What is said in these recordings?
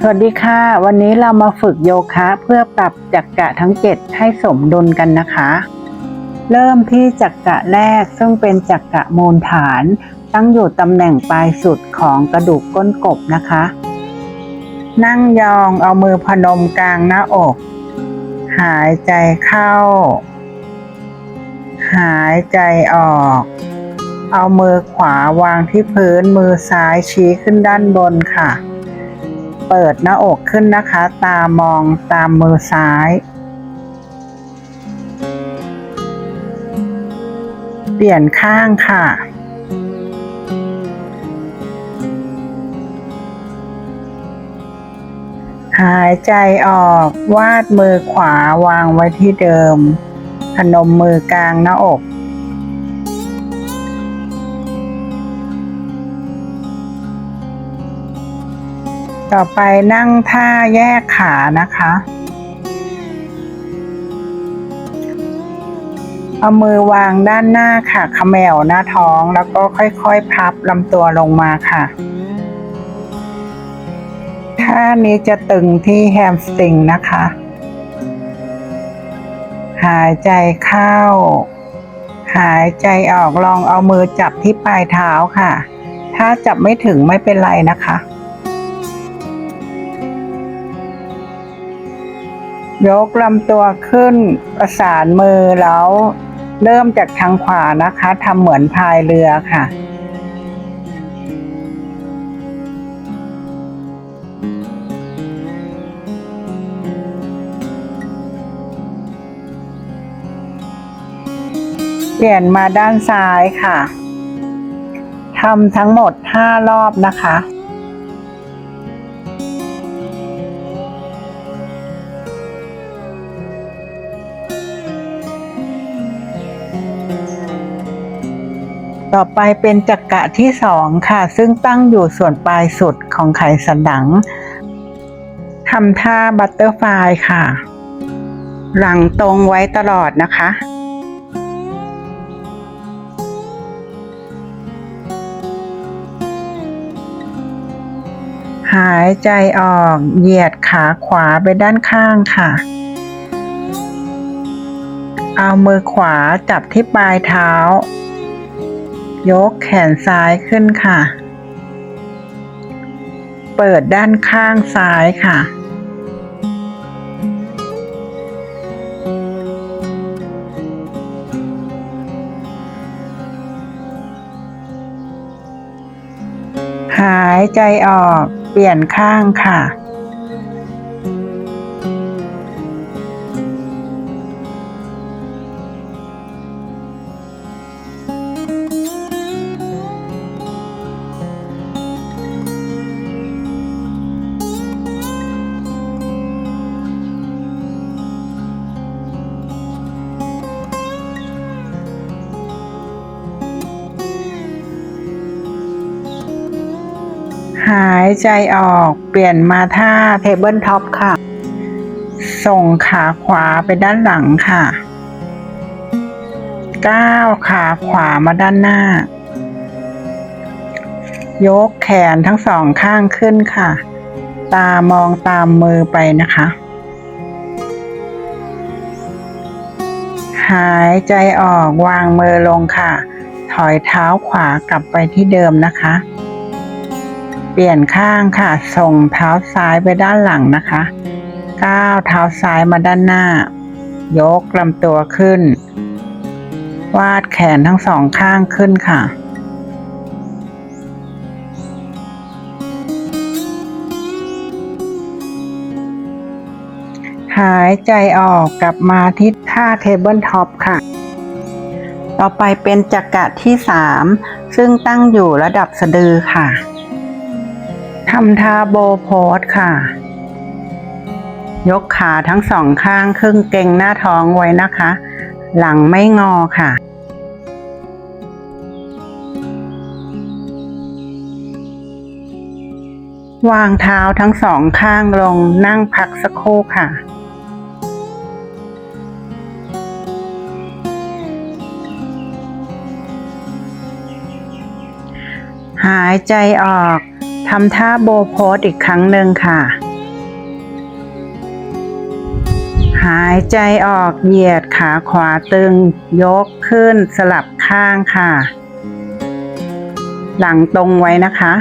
สวัสดีค่ะ วันนี้เรามาฝึกโยคะเพื่อปรับจักกะทั้ง 7 ให้สมดุลกันนะคะ เริ่มที่จักกะแรกซึ่งเป็นจักกะมูลฐาน ตั้งอยู่ตำแหน่งปลายสุดของกระดูกก้นกบนะคะ นั่งยองเอามือพนมกลางหน้าอก หายใจเข้า หายใจออก เอามือขวาวางที่พื้นมือซ้ายชี้ขึ้นด้านบนค่ะ เปิดหน้าอกขึ้นนะคะ ตามองตามมือซ้าย เปลี่ยนข้างค่ะ หายใจออกวาดมือขวาวางไว้ที่เดิมพนมมือกลางหน้าอก ต่อไปนั่งท่าแยกขานะคะ เอามือวางด้านหน้าค่ะขมวหน้าท้องแล้วก็ค่อยๆ พับลำตัวลงมาค่ะ ท่านี้จะตึงที่แฮมสตริงนะคะ หายใจเข้า หายใจออกลองเอามือจับที่ปลายเท้าค่ะ ถ้าจับไม่ถึงไม่เป็นไรนะคะ ยกลำตัวขึ้นประสานมือแล้ว เริ่มจากทางขวานะคะทำเหมือนพายเรือค่ะ เปลี่ยนมาด้านซ้ายค่ะทำทั้งหมด 5 รอบนะคะ ต่อไปเป็นจักกะที่สองค่ะ ซึ่งตั้งอยู่ส่วนปลายสุดของไขสันหลังทำท่าบัตเตอร์ฟลายค่ะ หลังตรงไว้ตลอดนะคะ หายใจออกเหยียดขาขวาไปด้านข้างค่ะเอามือขวาจับที่ปลายเท้า ยกแขนซ้ายขึ้นค่ะ เปิดด้านข้างซ้ายค่ะ หายใจออกเปลี่ยนข้างค่ะายใจออกเปลี่ยนมาท่าเทเบิลท็อปค่ะ ส่งขาขวาไปด้านหลังค่ะ ก้าวขาขวามาด้านหน้า ยกแขนทั้งสองข้างขึ้นค่ะ ตามองตามมือไปนะคะ หายใจออกวางมือลงค่ะ ถอยเท้าขวากลับไปที่เดิมนะคะ เปลี่ยนข้างค่ะ ส่งเท้าซ้ายไปด้านหลังนะคะก้าวเท้าซ้ายมาด้านหน้า ยกลำตัวขึ้น วาดแขนทั้งสองข้างขึ้นค่ะ หายใจออกกลับมาที่ท่าเทเบิลท็อปค่ะ ต่อไปเป็นจักกะที่สามซึ่งตั้งอยู่ระดับสะดือค่ะ ทำท่าโบโพสค่ะ ยกขาทั้งสองข้างครึ่งเกรงหน้าท้องไว้นะคะ หลังไม่งอค่ะวางเท้าทั้งสองข้างลงนั่งพักสักครู่ค่ะ หายใจออก ทำท่าโบโพสอีกครั้งหนึ่งค่ะ หายใจออกเหยียดขาขวาตึง ยกขึ้นสลับข้างค่ะ หลังตรงไว้นะคะ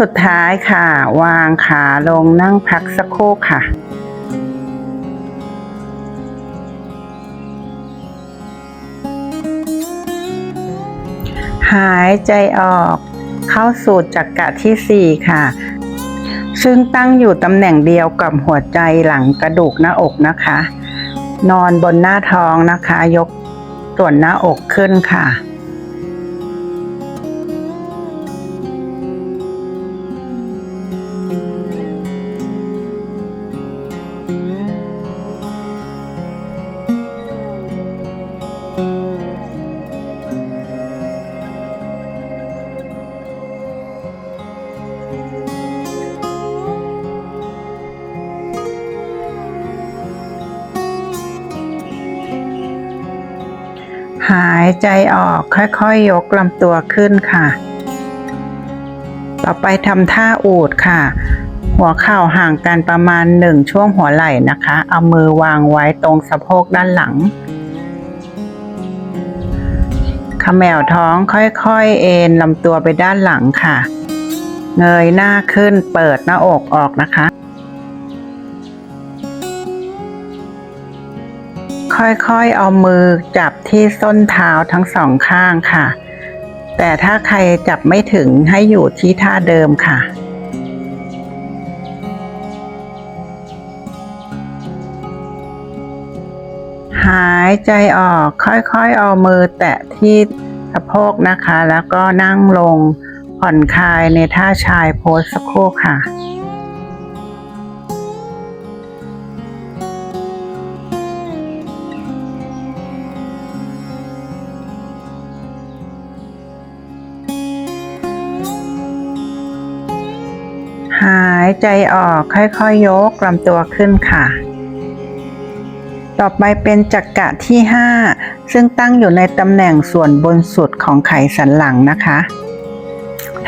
สุดท้ายค่ะ วางขาลงนั่งพักสักครู่ค่ะ หายใจออกเข้าสู่จักระที่ 4 ค่ะ ซึ่งตั้งอยู่ตำแหน่งเดียวกับหัวใจหลังกระดูกหน้าอกนะคะ นอนบนหน้าท้องนะคะ ยกส่วนหน้าอกขึ้นค่ะายใจออกค่อยๆยกลำตัวขึ้นค่ะ ต่อไปทำท่าอูดค่ะ หัวเข่าห่างกันประมาณหนึ่งช่วงหัวไหล่นะคะ เอามือวางไว้ตรงสะโพกด้านหลังขมวท้องค่อยๆ เอ็นลำตัวไปด้านหลังค่ะ เงยหน้าขึ้นเปิดหน้าอกออกนะคะ ค่อยๆ เอามือจับที่ส้นเท้าทั้งสองข้างค่ะ แต่ถ้าใครจับไม่ถึงให้อยู่ที่ท่าเดิมค่ะ หายใจออกค่อยๆ เอามือแตะที่สะโพกนะคะ แล้วก็นั่งลงผ่อนคลายในท่าชายโพสสักครู่ค่ะายใจออกค่อยๆยกลำตัวขึ้นค่ะ ต่อไปเป็นจักระที่ 5 ซึ่งตั้งอยู่ในตำแหน่งส่วนบนสุดของไขสันหลังนะคะ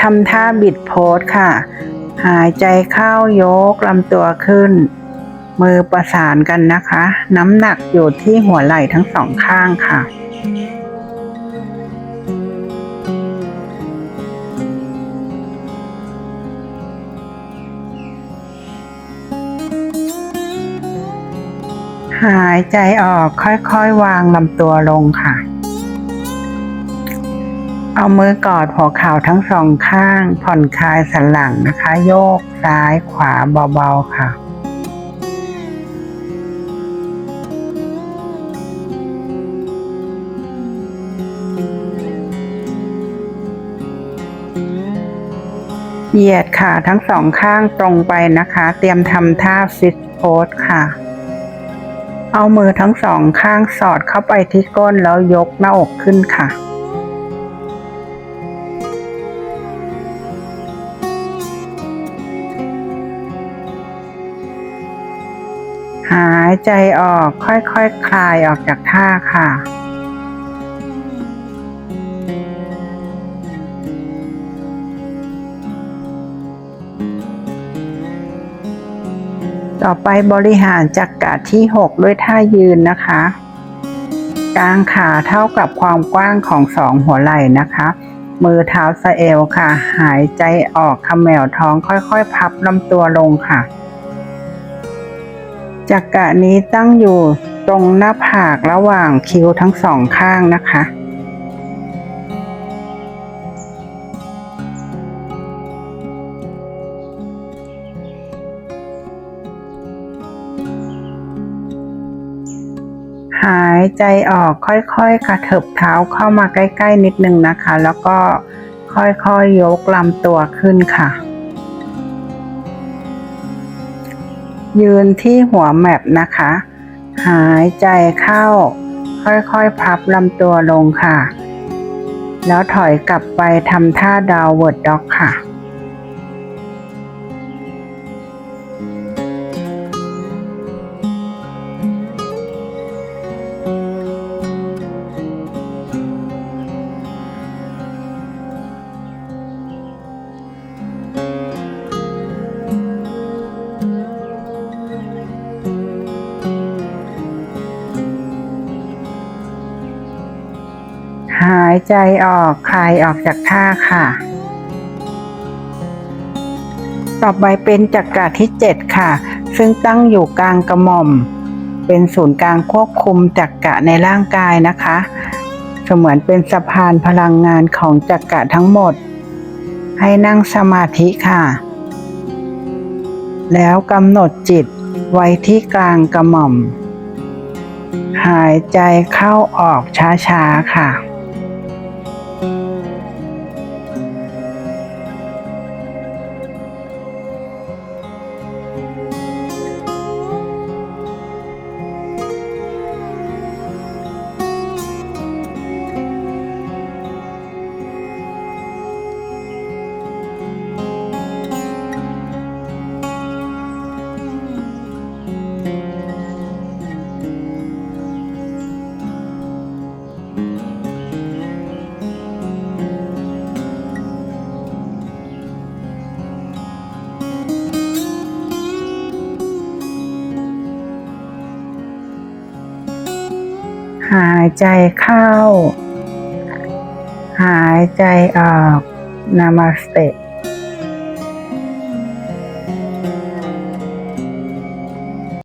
ทำท่าบิดโพสค่ะ หายใจเข้ายกลำตัวขึ้น มือประสานกันนะคะ น้ำหนักอยู่ที่หัวไหล่ทั้งสองข้างค่ะ หายใจออกค่อยๆ วางลำตัวลงค่ะ เอามือกอดหัวเข่าทั้งสองข้าง ผ่อนคลายสันหลังนะคะ โยกซ้ายขวาเบาๆค่ะเหยียดขาทั้งสองข้างตรงไปนะคะ เตรียมทำท่าฟิตโพสค่ะ เอามือทั้งสองข้างสอดเข้าไปที่ก้นแล้วยกหน้าอกขึ้นค่ะ หายใจออกค่อยๆคคลายออกจากท่าค่ะ ต่อไปบริหารจักระที่ 6 ด้วยท่ายืนนะคะกางขาเท่ากับความกว้างของสองหัวไหล่นะคะ มือเท้าสะเอวค่ะ หายใจออกขมแมวท้องค่อยๆ พับลำตัวลงค่ะจักระนี้ตั้งอยู่ตรงหน้าผากระหว่างคิ้วทั้งสองข้างนะคะายใจออกค่อยๆ กระเถิบเท้าเข้ามาใกล้ ๆ นิดนึงนะคะ แล้วก็ค่อยๆยยกลำตัวขึ้นค่ะ ยืนที่หัวแมปนะคะ หายใจเข้า ค่อยๆ พับลำตัวลงค่ะ แล้วถอยกลับไปทำท่าดาวเวิร์ดด็อกค่ะายใจออกคลายออกจากท่าค่ะ ต่อไปเป็นจักระที่เจ็ดค่ะ ซึ่งตั้งอยู่กลางกระหม่อม เป็นศูนย์กลางควบคุมจักระในร่างกายนะคะ เสมือนเป็นสะพานพลังงานของจักระทั้งหมด ให้นั่งสมาธิค่ะ แล้วกำหนดจิตไว้ที่กลางกระหม่อมหายใจเข้าออกช้าๆ ค่ะ ใจเข้า หายใจออกนามาสเต